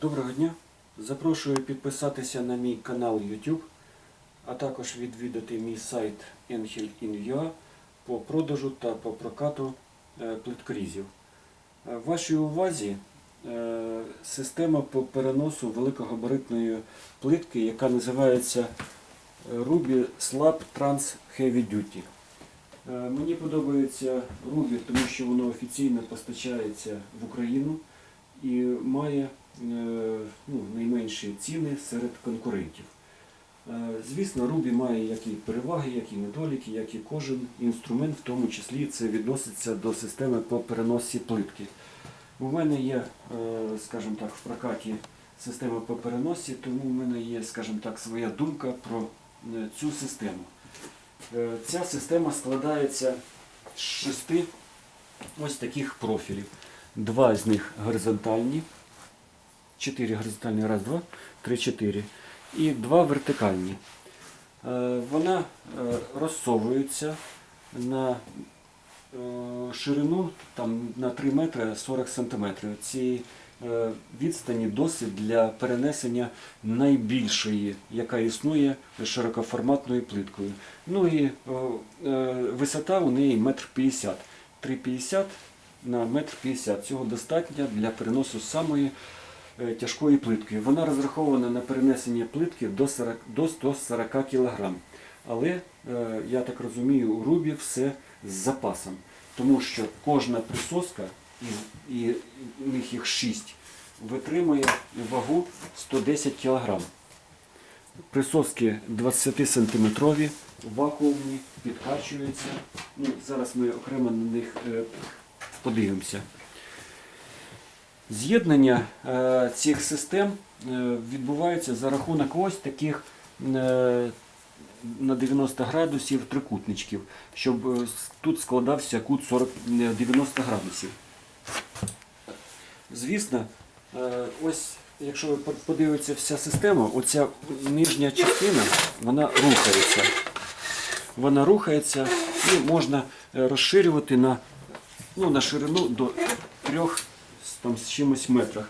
Доброго дня! Запрошую підписатися на мій канал YouTube, а також відвідати мій сайт Angel.in.ua по продажу та по прокату е, плиткорізів. Е, вашій увазі е, система по переносу великогабаритної плитки, яка називається Ruby Slab Trans Heavy Duty. Мені подобається Ruby, тому що воно офіційно постачається в Україну і має ну, найменші ціни серед конкурентів. Е, Звісно, Ruby має як і переваги, як і недоліки, як і кожен інструмент, в тому числі це відноситься до системи по переносі плитки. У мене є, е, скажімо так, в прокаті система по переносі, тому в мене є, скажімо так, своя думка про е, цю систему. Е, Ця система складається з шести ось таких профілів. Два з них горизонтальні, чотири горизонтальні, раз, два, три, чотири. І два вертикальні. Е, Вона е, розсовується на е, ширину там, на 3 метри 40 сантиметрів. Ці відстані досить для перенесення найбільшої, яка існує широкоформатною плиткою. Ну і висота у неї метр 50. 3,50 на метр 50. Цього достатньо для переносу самої е, тяжкої плитки. Вона розрахована на перенесення плитки до, 40, до 140 кг. Але, е, я так розумію, у Рубі все з запасом. Тому що кожна присоска, і, і у них їх 6, витримує вагу 110 кг. Присоски 20 сантиметрові, вакуумні, підкачуються. Ну, зараз ми окремо на них е, подивимося. З'єднання е, цих систем е, відбувається за рахунок ось таких е, на 90 градусів трикутничків, щоб тут складався кут 40, е, 90 градусів. Звісно, ось якщо ви подивитеся вся система, оця нижня частина вона рухається. Вона рухається і можна розширювати на, ну, на ширину до 3 там, з чимось метрах.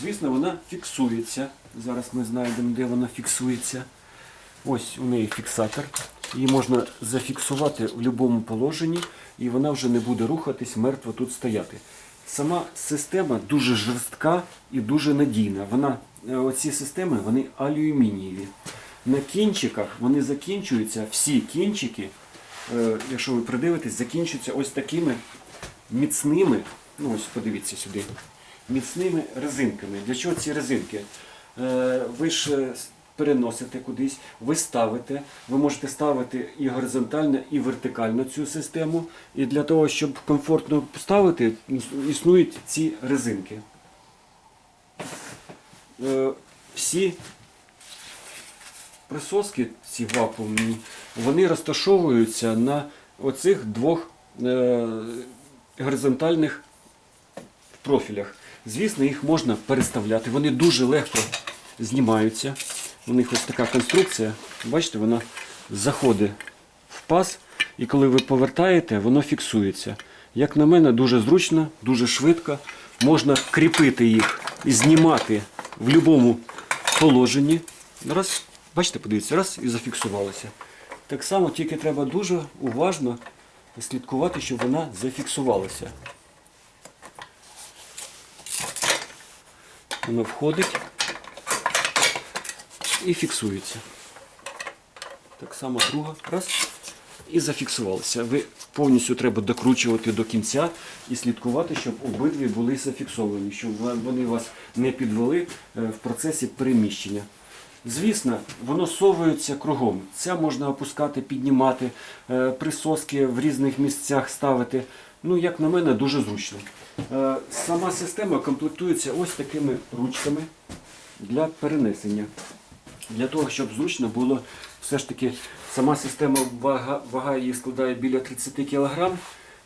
Звісно, вона фіксується. Зараз ми знайдемо, де вона фіксується. Ось у неї фіксатор. Її можна зафіксувати в будь-якому положенні, і вона вже не буде рухатись, мертво тут стояти. Сама система дуже жорстка і дуже надійна. Вона, е, оці системи вони алюмінієві. На кінчиках вони закінчуються, всі кінчики, е, якщо ви придивитесь, закінчуються ось такими міцними, ну ось подивіться сюди, міцними резинками. Для чого ці резинки? Е, Ви ж е, переносите кудись, ви ставите, ви можете ставити і горизонтально, і вертикально цю систему. І для того, щоб комфортно ставити, існують ці резинки. Е, Всі присоски, ці вакуумні, вони розташовуються на оцих двох горизонтальних профілях. Звісно, їх можна переставляти. Вони дуже легко знімаються. У них ось така конструкція. Бачите, вона заходить в паз, і коли ви повертаєте, воно фіксується. Як на мене, дуже зручно, дуже швидко. Можна кріпити їх і знімати в будь-якому положенні. Раз, бачите, подивіться, раз і зафіксувалося. Так само тільки треба дуже уважно слідкувати, щоб вона зафіксувалася. Воно входить і фіксується. Так само друга. Раз. І зафіксувалися. Ви повністю треба докручувати до кінця і слідкувати, щоб обидві були зафіксовані, щоб вони вас не підвели е, в процесі переміщення. Звісно, воно совується кругом. Це можна опускати, піднімати, е, присоски в різних місцях ставити. Ну, як на мене, дуже зручно. Е, Сама система комплектується ось такими ручками для перенесення. Для того, щоб зручно було, все ж таки, сама система вага, вага її складає біля 30 кг,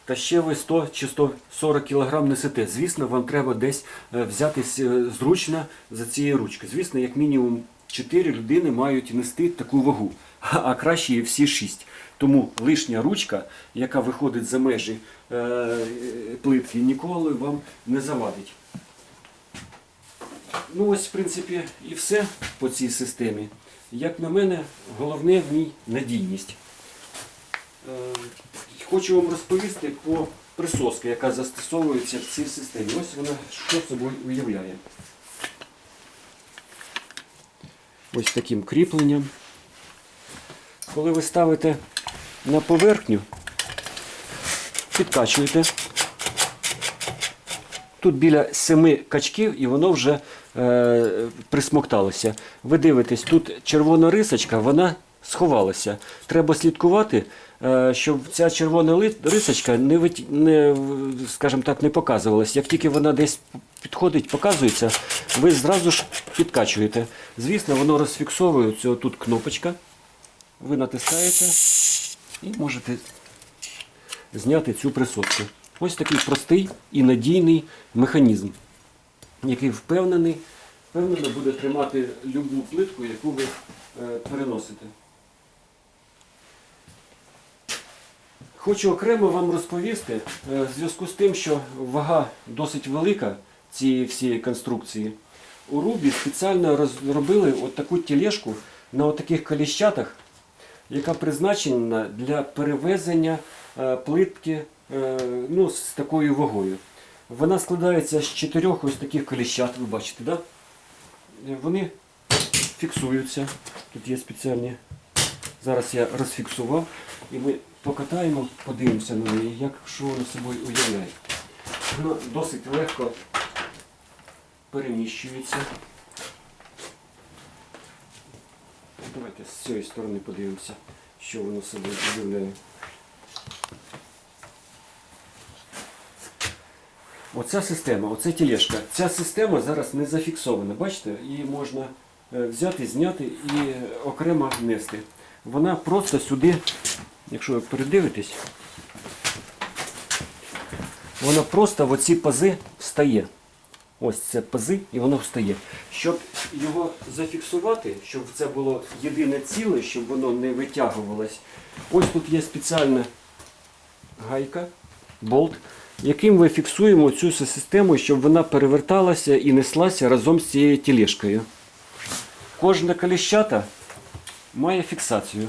та ще ви 100 чи 140 кг несете. Звісно, вам треба десь е, взятись е, зручно за цією ручкою. Звісно, як мінімум 4 людини мають нести таку вагу, а краще і всі 6. Тому лишня ручка, яка виходить за межі е, плитки, ніколи вам не завадить. Ну ось, в принципі, і все по цій системі. Як на мене, головне в ній надійність. Е, Хочу вам розповісти про присоску, яка застосовується в цій системі. Ось вона що собою уявляє. Ось таким кріпленням. Коли ви ставите на поверхню, підкачуєте. Тут біля семи качків і воно вже е, присмокталося. Ви дивитесь, тут червона рисочка, вона сховалася. Треба слідкувати, е, щоб ця червона рисочка не, не, скажімо так, не показувалась. Як тільки вона десь підходить, показується, ви зразу ж підкачуєте. Звісно, воно розфіксовується. Тут кнопочка. Ви натискаєте і можете зняти цю присоску. Ось такий простий і надійний механізм, який впевнений, впевнено буде тримати любу плитку, яку ви е, переносите. Хочу окремо вам розповісти, е, в зв'язку з тим, що вага досить велика цієї всієї конструкції. У Рубі спеціально розробили таку тележку на таких коліщатах, яка призначена для перевезення е, плитки е, ну, з такою вагою. Вона складається з чотирьох ось таких коліщат, ви бачите, да? Е, Вони фіксуються. Тут є спеціальні. Зараз я розфіксував і ми покатаємо, подивимося на неї, як що вона собою уявляє. Вона досить легко переміщується. Давайте з цієї сторони подивимося, що воно собою уявляє. Оця система, оце тележка. Ця система зараз не зафіксована. Бачите, її можна е, взяти, зняти і окремо нести. Вона просто сюди, якщо ви передивитесь, вона просто в оці пази встає. Ось це пази і воно встає. Щоб його зафіксувати, щоб це було єдине ціле, щоб воно не витягувалось. Ось тут є спеціальна гайка, болт, яким ми фіксуємо цю систему, щоб вона переверталася і неслася разом з цією тілешкою. Кожна коліщата має фіксацію.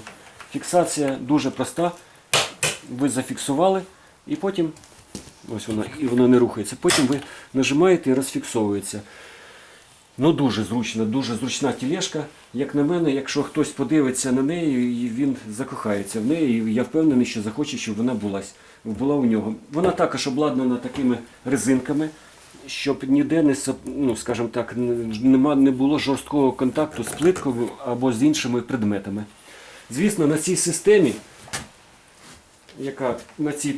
Фіксація дуже проста. Ви зафіксували і потім ось вона, і вона не рухається. Потім ви нажимаєте і розфіксовується. Ну дуже зручна, дуже зручна тілешка. Як на мене, якщо хтось подивиться на неї, він закохається в неї. І я впевнений, що захоче, щоб вона була, була у нього. Вона також обладнана такими резинками, щоб ніде не ну, скажімо так, нема, не було жорсткого контакту з плиткою або з іншими предметами. Звісно, на цій системі яка на цій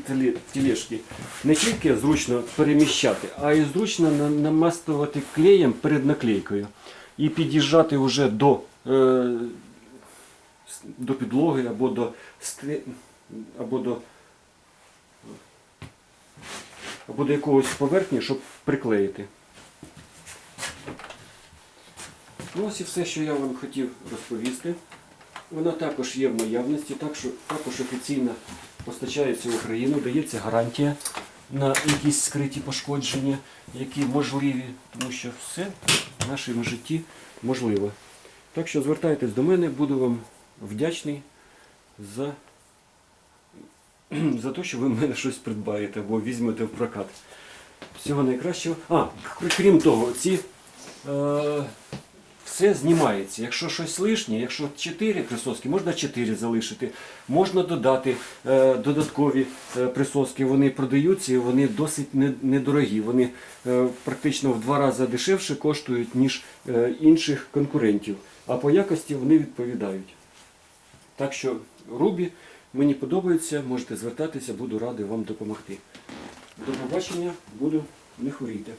тележці, не тільки зручно переміщати, а й зручно намастувати клеєм перед наклейкою і під'їжджати вже до, е, до підлоги або до, або до або до якогось поверхні, щоб приклеїти. Ну, ось і все, що я вам хотів розповісти. Вона також є в наявності, так також офіційно постачається в Україну, дається гарантія на якісь скриті пошкодження, які можливі, тому що все в нашому житті можливо. Так що звертайтесь до мене, буду вам вдячний за, за те, що ви в мене щось придбаєте або візьмете в прокат. Всього найкращого. А, крім того, ці. Е, все знімається. Якщо щось лишнє, якщо 4 присоски, можна 4 залишити. Можна додати е, додаткові е, присоски. Вони продаються і вони досить не- недорогі. Вони е, практично в два рази дешевше коштують, ніж е, інших конкурентів. А по якості вони відповідають. Так що Рубі мені подобається, можете звертатися, буду радий вам допомогти. До побачення, буду не хворійте.